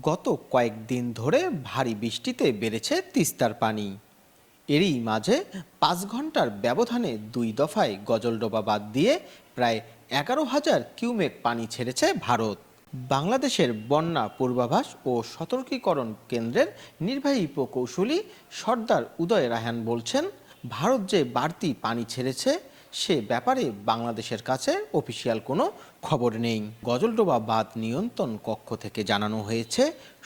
গত কয়েকদিন ধরে ভারী বৃষ্টিতে বেড়েছে তিস্তার পানি। এরই মাঝে পাঁচ ঘণ্টার ব্যবধানে দুই দফায় গজলডোবা বাদ দিয়ে প্রায় এগারো হাজার কিউমেক পানি ছেড়েছে ভারত। বাংলাদেশের বন্যা পূর্বাভাস ও সতর্কীকরণ কেন্দ্রের নির্বাহী প্রকৌশলী সর্দার উদয় রায়হান বলছেন, ভারত যে বাড়তি পানি ছেড়েছে সে ব্যাপারে বাংলাদেশের কাছে অফিসিয়াল কোনো খবর নেই। গজলডোবা বাঁধ নিয়ন্ত্রণ কক্ষ থেকে জানানো হয়েছে,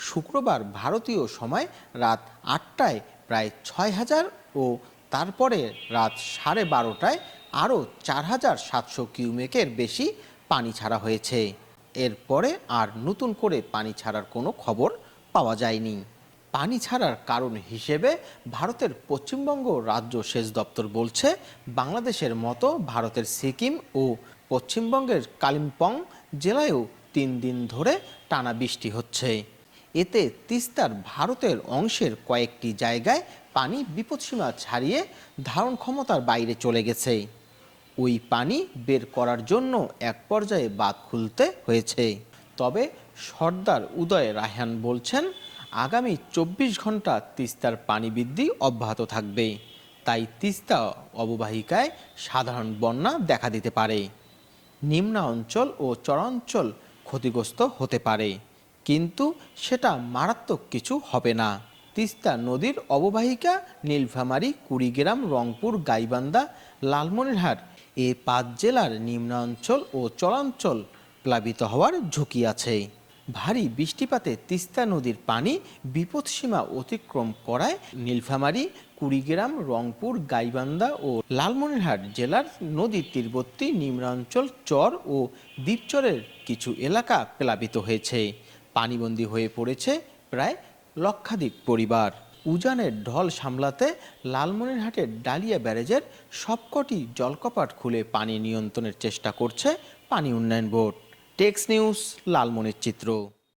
শুক্রবার ভারতীয় সময় রাত আটটায় প্রায় ছয় হাজার ও তারপরে রাত সাড়ে বারোটায় আরও চার হাজার সাতশো কিউমেকের বেশি পানি ছাড়া হয়েছে। এরপরে আর নতুন করে পানি ছাড়ার কোনো খবর পাওয়া যায়নি। পানি ছাড়ার কারণ হিসেবে ভারতের পশ্চিমবঙ্গ রাজ্য সেচ দপ্তর বলছে, বাংলাদেশের মতো ভারতের সিকিম ও পশ্চিমবঙ্গের কালিম্পং জেলায়ও তিন দিন ধরে টানা বৃষ্টি হচ্ছে। এতে তিস্তার ভারতের অংশের কয়েকটি জায়গায় পানি বিপদসীমা ছাড়িয়ে ধারণ ক্ষমতার বাইরে চলে গেছে। ওই পানি বের করার জন্য এক পর্যায়ে বাঁধ খুলতে হয়েছে। তবে সর্দার উদয় রায়হান বলছেন আগামী চব্বিশ ঘণ্টা তিস্তার পানি বৃদ্ধি অব্যাহত থাকবে। তাই তিস্তা অববাহিকায় সাধারণ বন্যা দেখা দিতে পারে। নিম্না অঞ্চল ও চরাঞ্চল ক্ষতিগ্রস্ত হতে পারে। কিন্তু সেটা মারাত্মক কিছু হবে না। তিস্তা নদীর অববাহিকা নীলফামারী, কুড়িগ্রাম, রংপুর, গাইবান্ধা, লালমনিরহাট এ পাঁচ জেলার নিম্নাঞ্চল ও চরাঞ্চল প্লাবিত হওয়ার ঝুঁকি আছে। ভারী বৃষ্টিপাতে তিস্তা নদীর পানি বিপদসীমা অতিক্রম করায় নীলফামারী, কুড়িগ্রাম, রংপুর, গাইবান্ধা ও লালমনিরহাট জেলার নদীর তীরবর্তী নিম্নাঞ্চল চর ও দ্বীপচরের কিছু এলাকা প্লাবিত হয়েছে। পানিবন্দী হয়ে পড়েছে প্রায় লক্ষাধিক পরিবার। উজানের ঢল সামলাতে লালমনিরহাটের ডালিয়া ব্যারেজের সবকটি জলকপাট খুলে পানি নিয়ন্ত্রণের চেষ্টা করছে পানি উন্নয়ন বোর্ড। টেক্স নিউজ লালমনির চিত্র।